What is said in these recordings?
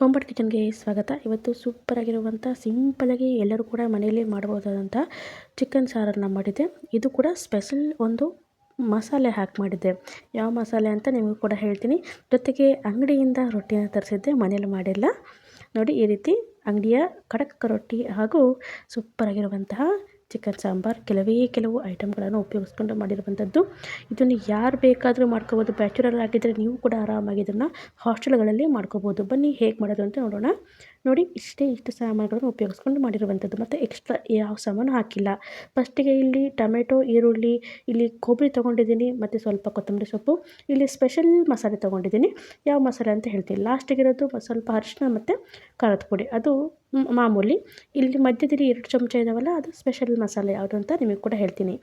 ಬೊಂಬಟ್ ಕಿಚನ್ಗೆ ಸ್ವಾಗತ. ಇವತ್ತು ಸೂಪರಾಗಿರುವಂಥ ಸಿಂಪಲಾಗಿ ಎಲ್ಲರೂ ಕೂಡ ಮನೆಯಲ್ಲೇ ಮಾಡಬಹುದಾದಂಥ ಚಿಕನ್ ಸಾರನ್ನು ಮಾಡಿದ್ದೆ. ಇದು ಕೂಡ ಸ್ಪೆಷಲ್ ಒಂದು ಮಸಾಲೆ ಹಾಕಿ ಮಾಡಿದ್ದೆ. ಯಾವ ಮಸಾಲೆ ಅಂತ ನಿಮಗೂ ಕೂಡ ಹೇಳ್ತೀನಿ. ಜೊತೆಗೆ ಅಂಗಡಿಯಿಂದ ರೊಟ್ಟಿನ ತರಿಸಿದ್ದೆ, ಮನೇಲಿ ಮಾಡಿಲ್ಲ. ನೋಡಿ ಈ ರೀತಿ ಅಂಗಡಿಯ ಖಡಕ್ ರೊಟ್ಟಿ ಹಾಗೂ ಸೂಪರಾಗಿರುವಂತಹ ಚಿಕನ್ ಸಾಂಬಾರು, ಕೆಲವೇ ಕೆಲವು ಐಟಮ್ಗಳನ್ನು ಉಪಯೋಗಿಸ್ಕೊಂಡು ಮಾಡಿರುವಂಥದ್ದು. ಇದನ್ನು ಯಾರು ಬೇಕಾದರೂ ಮಾಡ್ಕೋಬೋದು. ಬ್ಯಾಚುಲರ್ ಆಗಿದ್ದರೆ ನೀವು ಕೂಡ ಆರಾಮಾಗಿ ಇದನ್ನು ಹಾಸ್ಟೆಲ್ಗಳಲ್ಲಿ ಮಾಡ್ಕೋಬೋದು. ಬನ್ನಿ ಹೇಗೆ ಮಾಡೋದು ಅಂತ ನೋಡೋಣ. ನೋಡಿ ಇಷ್ಟೇ ಇಷ್ಟು ಸಾಮಾನುಗಳನ್ನು ಉಪಯೋಗಿಸ್ಕೊಂಡು ಮಾಡಿರುವಂಥದ್ದು. ಮತ್ತು ಎಕ್ಸ್ಟ್ರಾ ಯಾವ ಸಾಮಾನು ಹಾಕಿಲ್ಲ. ಫಸ್ಟಿಗೆ ಇಲ್ಲಿ ಟೊಮೆಟೊ, ಈರುಳ್ಳಿ, ಇಲ್ಲಿ ಕೊಬ್ಬರಿ ತೊಗೊಂಡಿದ್ದೀನಿ, ಮತ್ತು ಸ್ವಲ್ಪ ಕೊತ್ತಂಬರಿ ಸೊಪ್ಪು, ಇಲ್ಲಿ ಸ್ಪೆಷಲ್ ಮಸಾಲೆ ತೊಗೊಂಡಿದ್ದೀನಿ. ಯಾವ ಮಸಾಲೆ ಅಂತ ಹೇಳ್ತೀನಿ. ಲಾಸ್ಟಿಗಿರೋದು ಸ್ವಲ್ಪ ಅರಿಶಿನ ಮತ್ತು ಖಾರದ ಪುಡಿ. ಅದು ಮಾಮೂಲಿ. ಇಲ್ಲಿ ಮಧ್ಯದಲ್ಲಿ ಎರಡು ಚಮಚ ಇದಾವಲ್ಲ, ಅದು ಸ್ಪೆಷಲ್ ಮಸಾಲೆ ಯಾವುದು ಅಂತ ನಿಮಗೆ ಕೂಡ ಹೇಳ್ತೀನಿ.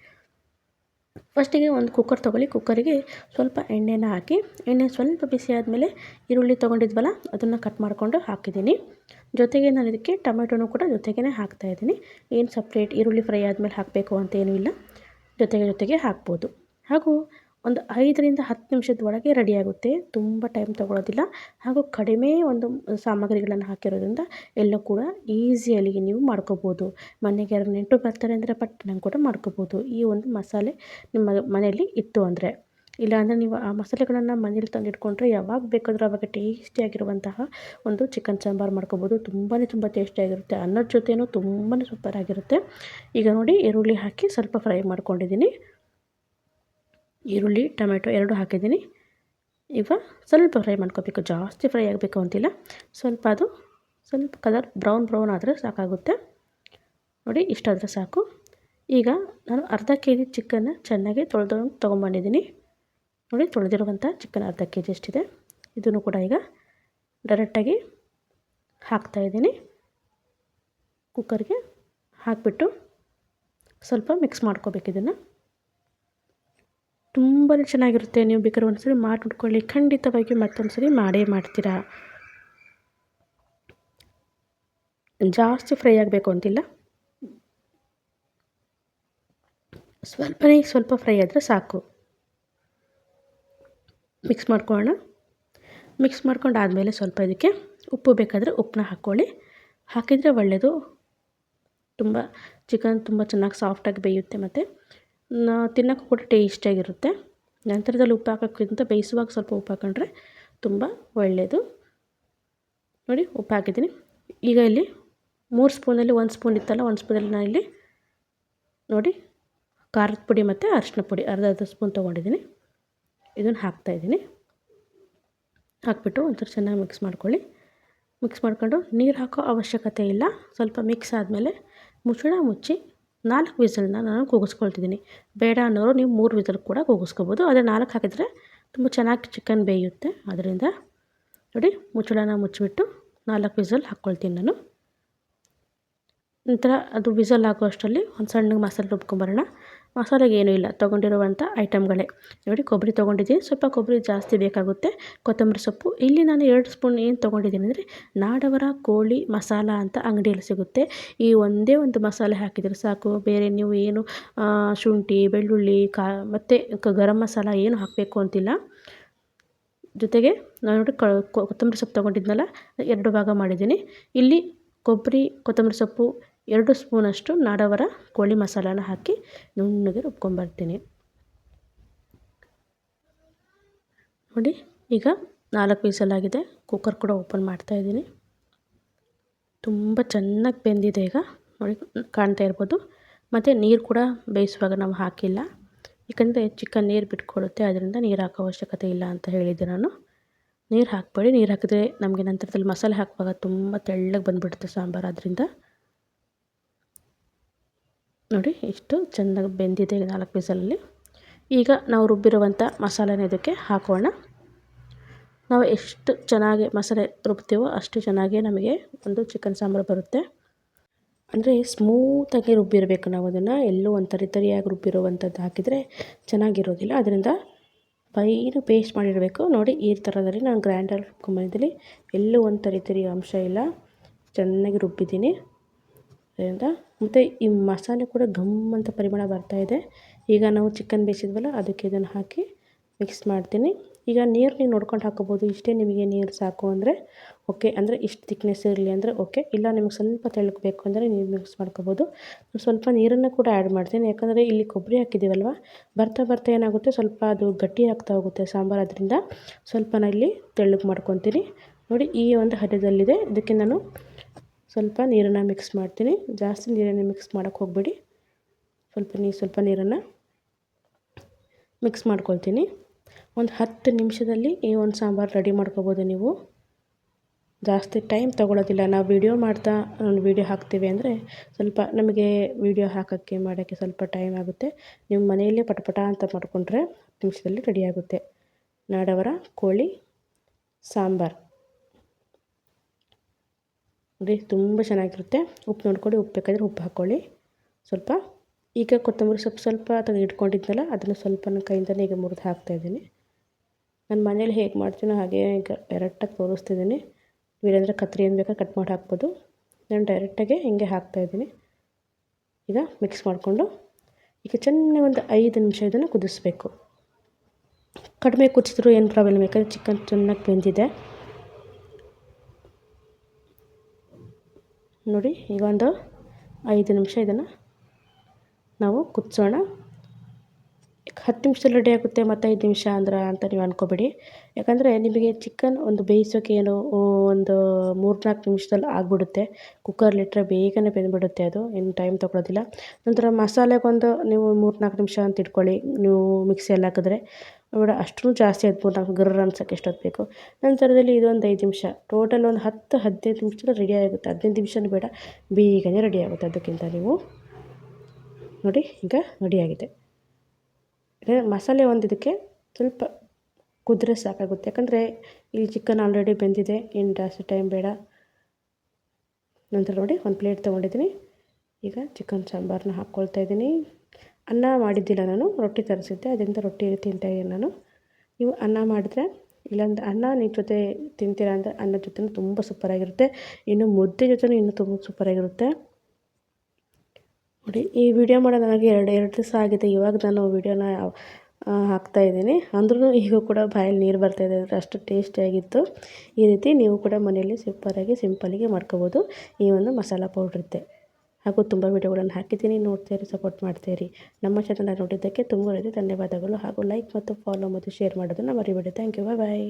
ಫಸ್ಟಿಗೆ ಒಂದು ಕುಕ್ಕರ್ ತೊಗೊಳ್ಳಿ. ಕುಕ್ಕರಿಗೆ ಸ್ವಲ್ಪ ಎಣ್ಣೆನ ಹಾಕಿ, ಎಣ್ಣೆ ಸ್ವಲ್ಪ ಬಿಸಿ ಆದಮೇಲೆ ಈರುಳ್ಳಿ ತೊಗೊಂಡಿದ್ವಲ್ಲ, ಅದನ್ನು ಕಟ್ ಮಾಡಿಕೊಂಡು ಹಾಕಿದ್ದೀನಿ. ಜೊತೆಗೆ ನಾನು ಇದಕ್ಕೆ ಟೊಮೆಟೊನೂ ಕೂಡ ಜೊತೆಗೇ ಹಾಕ್ತಾಯಿದ್ದೀನಿ ಏನು ಸಪ್ರೇಟ್ ಈರುಳ್ಳಿ ಫ್ರೈ ಆದಮೇಲೆ ಹಾಕಬೇಕು ಅಂತೇನೂ ಇಲ್ಲ. ಜೊತೆಗೆ ಜೊತೆಗೆ ಹಾಕ್ಬೋದು. ಹಾಗೂ ಒಂದು ಐದರಿಂದ ಹತ್ತು ನಿಮಿಷದ ಒಳಗೆ ರೆಡಿಯಾಗುತ್ತೆ ತುಂಬ ಟೈಮ್ ತೊಗೊಳ್ಳೋದಿಲ್ಲ ಹಾಗೂ ಕಡಿಮೆ ಒಂದು ಸಾಮಗ್ರಿಗಳನ್ನು ಹಾಕಿರೋದ್ರಿಂದ ಎಲ್ಲ ಕೂಡ ಈಸಿಯಲ್ಲಿ ನೀವು ಮಾಡ್ಕೋಬೋದು. ಮನೆಗೆ ಯಾರು ನೆಂಟರು ಬರ್ತಾರೆ ಅಂದರೆ ಪಟ್ಟಣ ಕೂಡ ಮಾಡ್ಕೋಬೋದು. ಈ ಒಂದು ಮಸಾಲೆ ನಿಮ್ಮ ಮನೆಯಲ್ಲಿ ಇತ್ತು ಅಂದರೆ. ಇಲ್ಲಾಂದರೆ ನೀವು ಆ ಮಸಾಲೆಗಳನ್ನು ಮನೇಲಿ ತಂದಿಟ್ಕೊಂಡ್ರೆ ಯಾವಾಗ ಬೇಕಾದರೂ ಅವಾಗ ಟೇಸ್ಟಿಯಾಗಿರುವಂತಹ ಒಂದು ಚಿಕನ್ ಸಾಂಬಾರು ಮಾಡ್ಕೋಬೋದು. ತುಂಬಾ ತುಂಬ ಟೇಸ್ಟಿಯಾಗಿರುತ್ತೆ ಅನ್ನದ ಜೊತೆಯೂ ತುಂಬಾ ಸೂಪರಾಗಿರುತ್ತೆ ಈಗ ನೋಡಿ, ಈರುಳ್ಳಿ ಹಾಕಿ ಸ್ವಲ್ಪ ಫ್ರೈ ಮಾಡ್ಕೊಂಡಿದ್ದೀನಿ. ಈರುಳ್ಳಿ, ಟೊಮೆಟೊ ಎರಡು ಹಾಕಿದ್ದೀನಿ. ಈಗ ಸ್ವಲ್ಪ ಫ್ರೈ ಮಾಡ್ಕೋಬೇಕು, ಜಾಸ್ತಿ ಫ್ರೈ ಆಗಬೇಕು ಅಂತಿಲ್ಲ. ಸ್ವಲ್ಪ ಅದು, ಸ್ವಲ್ಪ ಕಲರ್ ಬ್ರೌನ್ ಬ್ರೌನ್ ಆದರೆ ಸಾಕಾಗುತ್ತೆ. ನೋಡಿ, ಇಷ್ಟಾದರೆ ಸಾಕು. ಈಗ ನಾನು ಅರ್ಧ ಕೆ ಜಿ ಚಿಕನ್ನ ಚೆನ್ನಾಗಿ ತೊಳೆದು ತೊಗೊಂಬಂದಿದ್ದೀನಿ. ನೋಡಿ, ತೊಳೆದಿರುವಂಥ ಚಿಕನ್ ಅರ್ಧ ಕೆ ಜಿ ಎಷ್ಟಿದೆ ಇದನ್ನು ಕೂಡ ಈಗ ಡೈರೆಕ್ಟಾಗಿ ಹಾಕ್ತಾಯಿದ್ದೀನಿ ಕುಕ್ಕರ್ಗೆ ಹಾಕಿಬಿಟ್ಟು ಸ್ವಲ್ಪ ಮಿಕ್ಸ್ ಮಾಡ್ಕೋಬೇಕು ಇದನ್ನು. ತುಂಬಾ ಚೆನ್ನಾಗಿರುತ್ತೆ. ನೀವು ಬೇಕಾದ್ರೆ ಒಂದು ಸರಿ ಮಾಡಿ ನೋಡ್ಕೊಳ್ಳಿ ಖಂಡಿತವಾಗಿ ಮತ್ತೊಂದು ಸರಿ ಮಾಡೇ ಮಾಡ್ತೀರಾ? ಜಾಸ್ತಿ ಫ್ರೈ ಆಗಬೇಕು ಅಂತಿಲ್ಲ? ಸ್ವಲ್ಪನೇ ಸ್ವಲ್ಪ ಫ್ರೈ ಆದರೆ ಸಾಕು. ಮಿಕ್ಸ್ ಮಾಡ್ಕೊಳ್ಳೋಣ. ಮಿಕ್ಸ್ ಮಾಡ್ಕೊಂಡು ಆದಮೇಲೆ ಸ್ವಲ್ಪ ಇದಕ್ಕೆ ಉಪ್ಪು ಬೇಕಾದರೆ ಉಪ್ಪನ್ನ ಹಾಕ್ಕೊಳ್ಳಿ. ಹಾಕಿದರೆ ಒಳ್ಳೆಯದು ತುಂಬ ಚಿಕನ್ ತುಂಬ ಚೆನ್ನಾಗಿ ಸಾಫ್ಟಾಗಿ ಬೇಯುತ್ತೆ ಮತ್ತು. ತಿನ್ನೋಕ್ಕೂ ಕೂಡ ಟೇಸ್ಟಿಯಾಗಿರುತ್ತೆ ನಂತರದಲ್ಲಿ ಉಪ್ಪು ಹಾಕೋಕ್ಕಿಂತ ಬೇಯಿಸುವಾಗ ಸ್ವಲ್ಪ ಉಪ್ಪು ಹಾಕೊಂಡ್ರೆ ತುಂಬ ಒಳ್ಳೆಯದು ನೋಡಿ, ಉಪ್ಪು ಹಾಕಿದ್ದೀನಿ. ಈಗ ಇಲ್ಲಿ ಮೂರು ಸ್ಪೂನಲ್ಲಿ ಒಂದು ಸ್ಪೂನ್ ಇತ್ತಲ್ಲ, ಒಂದು ಸ್ಪೂನಲ್ಲಿ ನಾನು ಇಲ್ಲಿ ನೋಡಿ ಖಾರದ ಪುಡಿ ಮತ್ತು ಅರಿಶಿನ ಪುಡಿ ಅರ್ಧ ಅರ್ಧ ಸ್ಪೂನ್ ತೊಗೊಂಡಿದ್ದೀನಿ. ಇದನ್ನು ಹಾಕ್ತಾಯಿದ್ದೀನಿ ಹಾಕ್ಬಿಟ್ಟು ಒಂಥರ ಚೆನ್ನಾಗಿ ಮಿಕ್ಸ್ ಮಾಡ್ಕೊಳ್ಳಿ. ಮಿಕ್ಸ್ ಮಾಡಿಕೊಂಡು ನೀರು ಹಾಕೋ ಅವಶ್ಯಕತೆ ಇಲ್ಲ. ಸ್ವಲ್ಪ ಮಿಕ್ಸ್ ಆದಮೇಲೆ ಮುಚ್ಚಳ ಮುಚ್ಚಿ ನಾಲ್ಕು ವಿಸಲ್ನ ನಾನು ಕೂಗಿಸ್ಕೊಳ್ತಿದ್ದೀನಿ. ಬೇಡ ಅನ್ನೋರು ನೀವು ಮೂರು ವಿಸಲ್ ಕೂಡ ಕೂಗಿಸ್ಕೋಬೋದು. ಆದರೆ ನಾಲ್ಕು ಹಾಕಿದರೆ ತುಂಬ ಚೆನ್ನಾಗಿ ಚಿಕನ್ ಬೇಯುತ್ತೆ. ಅದರಿಂದ ನೋಡಿ ಮುಚ್ಚಳನ ಮುಚ್ಚಿಬಿಟ್ಟು ನಾಲ್ಕು ವಿಸಲ್ ಹಾಕ್ಕೊಳ್ತೀನಿ ನಾನು. ನಂತರ ಅದು ವಿಸಲ್ ಹಾಕೋ ಅಷ್ಟರಲ್ಲಿ ಒಂದು ಸಣ್ಣಗೆ ಮಸಾಲೆ ರುಬ್ಕೊಂಬರೋಣ. ಮಸಾಲೆಗೆ ಏನೂ ಇಲ್ಲ. ತೊಗೊಂಡಿರುವಂಥ ಐಟಮ್ಗಳೇ. ನೋಡಿ, ಕೊಬ್ಬರಿ ತೊಗೊಂಡಿದ್ದೀನಿ. ಸ್ವಲ್ಪ ಕೊಬ್ಬರಿ ಜಾಸ್ತಿ ಬೇಕಾಗುತ್ತೆ. ಕೊತ್ತಂಬರಿ ಸೊಪ್ಪು. ಇಲ್ಲಿ ನಾನು ಎರಡು ಸ್ಪೂನ್ ಏನು ತೊಗೊಂಡಿದ್ದೀನಿ ಅಂದರೆ, ನಾಡವರ ಕೋಳಿ ಮಸಾಲ ಅಂತ ಅಂಗಡಿಯಲ್ಲಿ ಸಿಗುತ್ತೆ. ಈ ಒಂದೇ ಒಂದು ಮಸಾಲೆ ಹಾಕಿದರೆ ಸಾಕು. ಬೇರೆ ನೀವು ಏನು ಶುಂಠಿ, ಬೆಳ್ಳುಳ್ಳಿ, ಕಾ, ಮತ್ತು ಗರಂ ಮಸಾಲ ಏನು ಹಾಕಬೇಕು ಅಂತಿಲ್ಲ. ಜೊತೆಗೆ, ನಾನು ನೋಡಿ ಕೊತ್ತಂಬರಿ ಸೊಪ್ಪು ತೊಗೊಂಡಿದ್ನಲ್ಲ, ಎರಡು ಭಾಗ ಮಾಡಿದ್ದೀನಿ. ಇಲ್ಲಿ ಕೊಬ್ಬರಿ, ಕೊತ್ತಂಬರಿ ಸೊಪ್ಪು ಎರಡು ಸ್ಪೂನಷ್ಟು ನಾಡವರ ಕೋಳಿ ಮಸಾಲನ ಹಾಕಿ ನುಣ್ಣಗೆ ರುಬ್ಕೊಂಬರ್ತೀನಿ. ನೋಡಿ, ಈಗ ನಾಲ್ಕು ಪೀಸಲ್ಲಾಗಿದೆ ಕುಕ್ಕರ್ ಕೂಡ ಓಪನ್ ಮಾಡ್ತಾ ಇದ್ದೀನಿ. ತುಂಬ ಚೆನ್ನಾಗಿ ಬೆಂದಿದೆ ಈಗ. ನೋಡಿ, ಕಾಣ್ತಾ ಇರ್ಬೋದು. ಮತ್ತು ನೀರು ಕೂಡ ಬೇಯಿಸುವಾಗ ನಾವು ಹಾಕಿಲ್ಲ. ಯಾಕಂದರೆ ಚಿಕನ್ ನೀರು ಬಿಟ್ಕೊಡುತ್ತೆ, ಅದರಿಂದ ನೀರು ಹಾಕೋ ಅವಶ್ಯಕತೆ ಇಲ್ಲ ಅಂತ ಹೇಳಿದ್ದೆ ನಾನು. ನೀರು ಹಾಕಬೇಡಿ. ನೀರು ಹಾಕಿದ್ರೆ ನಮಗೆ ನಂತರದಲ್ಲಿ ಮಸಾಲೆ ಹಾಕುವಾಗ ತುಂಬ ತೆಳ್ಳಗೆ ಬಂದುಬಿಡುತ್ತೆ ಸಾಂಬಾರು. ಅದರಿಂದ ನೋಡಿ, ಇಷ್ಟು ಚೆನ್ನಾಗಿ ಬೆಂದಿದೆ ನಾಲ್ಕು ಪೀಸಲ್ಲಿ. ಈಗ ನಾವು ರುಬ್ಬಿರುವಂಥ ಮಸಾಲೆನ ಇದಕ್ಕೆ ಹಾಕೋಣ. ನಾವು ಎಷ್ಟು ಚೆನ್ನಾಗಿ ಮಸಾಲೆ ರುಬ್ತೀವೋ ಅಷ್ಟು ಚೆನ್ನಾಗಿ ನಮಗೆ ಒಂದು ಚಿಕನ್ ಸಾಂಬಾರು ಬರುತ್ತೆ. ಅಂದರೆ ಸ್ಮೂತಾಗಿ ರುಬ್ಬಿರಬೇಕು ನಾವು ಅದನ್ನು. ಎಲ್ಲೂ ಒಂದು ತರಿ ತರಿಯಾಗಿ ರುಬ್ಬಿರುವಂಥದ್ದು ಹಾಕಿದರೆ ಚೆನ್ನಾಗಿರೋದಿಲ್ಲ. ಅದರಿಂದ ಫೈನು ಪೇಸ್ಟ್ ಮಾಡಿರಬೇಕು. ನೋಡಿ, ಈ ಥರದಲ್ಲಿ ನಾನು ಗ್ರ್ಯಾಂಡರ್ ರುಬ್ಕೊಂಬಂದಿದ್ದೀನಿ ಎಲ್ಲೂ ಒಂದು ತರಿ ತರಿ ಅಂಶ ಇಲ್ಲ. ಚೆನ್ನಾಗಿ ರುಬ್ಬಿದ್ದೀನಿ. ಅದರಿಂದ ಮತ್ತು ಈ ಮಸಾಲೆ ಕೂಡ ಘಮ್ ಅಂತ ಪರಿಮಳ ಬರ್ತಾಯಿದೆ ಈಗ ನಾವು ಚಿಕನ್ ಬೇಯಿಸಿದ್ವಲ್ಲ, ಅದಕ್ಕೆ ಇದನ್ನು ಹಾಕಿ ಮಿಕ್ಸ್ ಮಾಡ್ತೀನಿ. ಈಗ ನೀರು ನೀವು ನೋಡ್ಕೊಂಡು ಹಾಕೋಬೋದು. ಇಷ್ಟೇ ನಿಮಗೆ ನೀರು ಸಾಕು ಅಂದರೆ ಓಕೆ ಅಂದರೆ ಇಷ್ಟು ತಿಕ್ನೆಸ್ ಇರಲಿ ಅಂದರೆ ಓಕೆ ಇಲ್ಲ ನಿಮಗೆ ಸ್ವಲ್ಪ ತೆಳ್ಳಗೆ ಬೇಕು ಅಂದರೆ ನೀರು ಮಿಕ್ಸ್ ಮಾಡ್ಕೋಬೋದು. ಸ್ವಲ್ಪ ನೀರನ್ನು ಕೂಡ ಆ್ಯಡ್ ಮಾಡ್ತೀನಿ. ಯಾಕಂದರೆ ಇಲ್ಲಿ ಕೊಬ್ಬರಿ ಹಾಕಿದ್ದೀವಲ್ವ ಬರ್ತಾ ಬರ್ತಾ ಏನಾಗುತ್ತೆ? ಸ್ವಲ್ಪ ಅದು ಗಟ್ಟಿ ಆಗ್ತಾ ಹೋಗುತ್ತೆ ಸಾಂಬಾರು ಅದರಿಂದ ಸ್ವಲ್ಪ ನಾನು ಇಲ್ಲಿ ತೆಳ್ಳಗೆ ಮಾಡ್ಕೊತೀನಿ. ನೋಡಿ ಈ ಒಂದು ಹದದಲ್ಲಿದೆ. ಇದಕ್ಕೆ ನಾನು ಸ್ವಲ್ಪ ನೀರನ್ನು ಮಿಕ್ಸ್ ಮಾಡ್ತೀನಿ. ಜಾಸ್ತಿ ನೀರನ್ನು ಮಿಕ್ಸ್ ಮಾಡೋಕ್ಕೆ ಹೋಗಬೇಡಿ. ಸ್ವಲ್ಪ ನೀರು ಸ್ವಲ್ಪ ನೀರನ್ನು ಮಿಕ್ಸ್ ಮಾಡ್ಕೊಳ್ತೀನಿ. ಒಂದು ಹತ್ತು ನಿಮಿಷದಲ್ಲಿ ಈ ಒಂದು ಸಾಂಬಾರು ರೆಡಿ ಮಾಡ್ಕೋಬೋದು ನೀವು. ಜಾಸ್ತಿ ಟೈಮ್ ತೊಗೊಳೋದಿಲ್ಲ. ನಾವು ವೀಡಿಯೋ ಮಾಡ್ತಾ ಒಂದು ವೀಡಿಯೋ ಹಾಕ್ತೀವಿ ಅಂದರೆ ಸ್ವಲ್ಪ ನಮಗೆ ವೀಡಿಯೋ ಹಾಕೋಕ್ಕೆ, ಮಾಡೋಕ್ಕೆ ಸ್ವಲ್ಪ ಟೈಮ್ ಆಗುತ್ತೆ. ನೀವು ಮನೆಯಲ್ಲೇ ಪಟಪಟ ಅಂತ ಮಾಡಿಕೊಂಡ್ರೆ ನಿಮಿಷದಲ್ಲಿ ರೆಡಿಯಾಗುತ್ತೆ ನಾಡವರ ಕೋಳಿ ಸಾಂಬಾರು. ನೋಡಿ, ತುಂಬ ಚೆನ್ನಾಗಿರುತ್ತೆ. ಉಪ್ಪು ನೋಡ್ಕೊಳ್ಳಿ, ಉಪ್ಪು ಬೇಕಾದರೆ ಉಪ್ಪು ಹಾಕ್ಕೊಳ್ಳಿ ಸ್ವಲ್ಪ ಈಗ ಕೊತ್ತಂಬರಿ ಸೊಪ್ಪು ಸ್ವಲ್ಪ ತೆಗೆದು ಇಟ್ಕೊಂಡಿದ್ನಲ್ಲ, ಅದನ್ನು ಸ್ವಲ್ಪ ನನ್ನ ಕೈಯಿಂದಲೇ ಈಗ ಮುರಿದು ಹಾಕ್ತಾಯಿದ್ದೀನಿ ನಾನು ಮನೇಲಿ ಹೇಗೆ ಮಾಡ್ತೀನೋ ಹಾಗೆ ಈಗ ಡೈರೆಕ್ಟಾಗಿ ತೋರಿಸ್ತಿದ್ದೀನಿ ಇಲ್ಲಾಂದರೆ ಕತ್ರಿ ಏನು ಬೇಕಾದ್ರೆ ಕಟ್ ಮಾಡಿ ಹಾಕ್ಬೋದು. ನಾನು ಡೈರೆಕ್ಟಾಗೆ ಹಿಂಗೆ ಹಾಕ್ತಾಯಿದ್ದೀನಿ ಈಗ ಮಿಕ್ಸ್ ಮಾಡಿಕೊಂಡು ಈಗ ಚೆನ್ನಾಗಿ ಒಂದು ಐದು ನಿಮಿಷ ಇದನ್ನು ಕುದಿಸ್ಬೇಕು. ಕಡಿಮೆ ಕುದಿಸಿದ್ರು ಏನು ಪ್ರಾಬ್ಲಮ್ ಯಾಕಂದರೆ ಚಿಕನ್ ಚೆನ್ನಾಗಿ ಬೆಂದಿದೆ. ನೋಡಿ ಈಗ ಒಂದು ಐದು ನಿಮಿಷ ಇದನ್ನು ನಾವು ಕುದಿಸೋಣ. ಹತ್ತು ನಿಮಿಷದಲ್ಲಿ ರೆಡಿ ಆಗುತ್ತೆ ಮತ್ತು ಐದು ನಿಮಿಷ ಅಂದ್ರೆ ಅಂತ ನೀವು ಅಂದ್ಕೋಬೇಡಿ ಯಾಕಂದರೆ ನಿಮಗೆ ಚಿಕನ್ ಒಂದು ಬೇಯಿಸೋಕೆ ಏನು ಒಂದು ಮೂರು ನಾಲ್ಕು ನಿಮಿಷದಲ್ಲಿ ಆಗಿಬಿಡುತ್ತೆ. ಕುಕ್ಕರ್ಲಿಟ್ಟರೆ ಬೇಗನೆ ಬೆಂದುಬಿಡುತ್ತೆ ಅದು ಏನು ಟೈಮ್ ತೊಗೊಳೋದಿಲ್ಲ. ನಂತರ ಮಸಾಲೆಗೊಂದು ನೀವು ಮೂರು ನಾಲ್ಕು ನಿಮಿಷ ಅಂತ ಇಟ್ಕೊಳ್ಳಿ, ನೀವು ಮಿಕ್ಸಿಯಲ್ಲಿ ಹಾಕಿದ್ರೆ. ಬೇಡ, ಅಷ್ಟು ಜಾಸ್ತಿ ಆಯ್ತು ಮೂರು ನಾಲ್ಕು ಗರ್ರ ಅನ್ಸೋಕ್ಕೆ ಎಷ್ಟೊತ್ತು ಬೇಕು. ನಂತರದಲ್ಲಿ ಇದೊಂದು ಐದು ನಿಮಿಷ. ಟೋಟಲ್ ಒಂದು ಹತ್ತು, ಹದಿನೈದು ನಿಮಿಷದಲ್ಲಿ ರೆಡಿ ಆಗುತ್ತೆ. ಹದಿನೈದು ನಿಮಿಷನೂ ಬೇಡ, ಬೇಗನೆ ರೆಡಿ ಆಗುತ್ತೆ ಅದಕ್ಕಿಂತ ನೀವು. ನೋಡಿ, ಈಗ ರೆಡಿಯಾಗಿದೆ ಮಸಾಲೆ ಒಂದು ಇದಕ್ಕೆ ಸ್ವಲ್ಪ ಕುದ್ರೆ ಸಾಕಾಗುತ್ತೆ. ಯಾಕಂದರೆ ಇಲ್ಲಿ ಚಿಕನ್ ಆಲ್ರೆಡಿ ಬೆಂದಿದೆ. ಏನು ಜಾಸ್ತಿ ಟೈಮ್ ಬೇಡ. ನಂತರ ನೋಡಿ ಒಂದು ಪ್ಲೇಟ್ ತೊಗೊಂಡಿದ್ದೀನಿ. ಈಗ ಚಿಕನ್ ಸಾಂಬಾರನ್ನ ಹಾಕ್ಕೊಳ್ತಾ ಇದ್ದೀನಿ. ಅನ್ನ ಮಾಡಿದ್ದಿಲ್ಲ ನಾನು. ರೊಟ್ಟಿ ತರಿಸಿದ್ದೆ. ಅದರಿಂದ ರೊಟ್ಟಿ ತಿಂತಾಯಿದ್ದೀನಿ ನಾನು. ನೀವು ಅನ್ನ ಮಾಡಿದ್ರೆ ಇಲ್ಲಾಂದ್ರೆ ಅನ್ನ ನಿಮ್ಮ ಜೊತೆ ತಿಂತೀರ ಅಂದರೆ ಅನ್ನದ ಜೊತೆ ತುಂಬ ಸೂಪರಾಗಿರುತ್ತೆ ಇನ್ನು ಮುದ್ದೆ ಜೊತೆ ಇನ್ನೂ ತುಂಬ ಸೂಪರಾಗಿರುತ್ತೆ ನೋಡಿ, ಈ ವಿಡಿಯೋ ಮಾಡೋ ನನಗೆ ಎರಡು ಎರಡು ದಿವಸ ಆಗಿದೆ. ಇವಾಗ ನಾನು ವಿಡಿಯೋನ ಹಾಕ್ತಾಯಿದ್ದೀನಿ ಅಂದ್ರೂ ಈಗ ಕೂಡ ಬಾಯಲ್ಲಿ ನೀರು ಬರ್ತಾಯಿದೆ ಅಷ್ಟು ಟೇಸ್ಟಿಯಾಗಿತ್ತು ಈ ರೀತಿ ನೀವು ಕೂಡ ಮನೆಯಲ್ಲಿ ಸೂಪರಾಗಿ ಸಿಂಪಲ್ಲಾಗಿ ಮಾಡ್ಕೋಬೋದು. ಈ ಒಂದು ಮಸಾಲ ಇದೆ ಹಾಗೂ ತುಂಬ ವಿಡಿಯೋಗಳನ್ನು ಹಾಕಿದ್ದೀನಿ. ನೋಡ್ತೀರಿ ಸಪೋರ್ಟ್ ಮಾಡ್ತೀರಿ. ನಮ್ಮ ಚಾನಲ್ ನೋಡಿದ್ದಕ್ಕೆ ತುಂಬ ಧನ್ಯವಾದಗಳು. ಹಾಗೂ ಲೈಕ್ ಮತ್ತು ಫಾಲೋ ಮತ್ತು ಶೇರ್ ಮಾಡೋದನ್ನು ಮರಿಬೇಡಿ. Thank you bye bye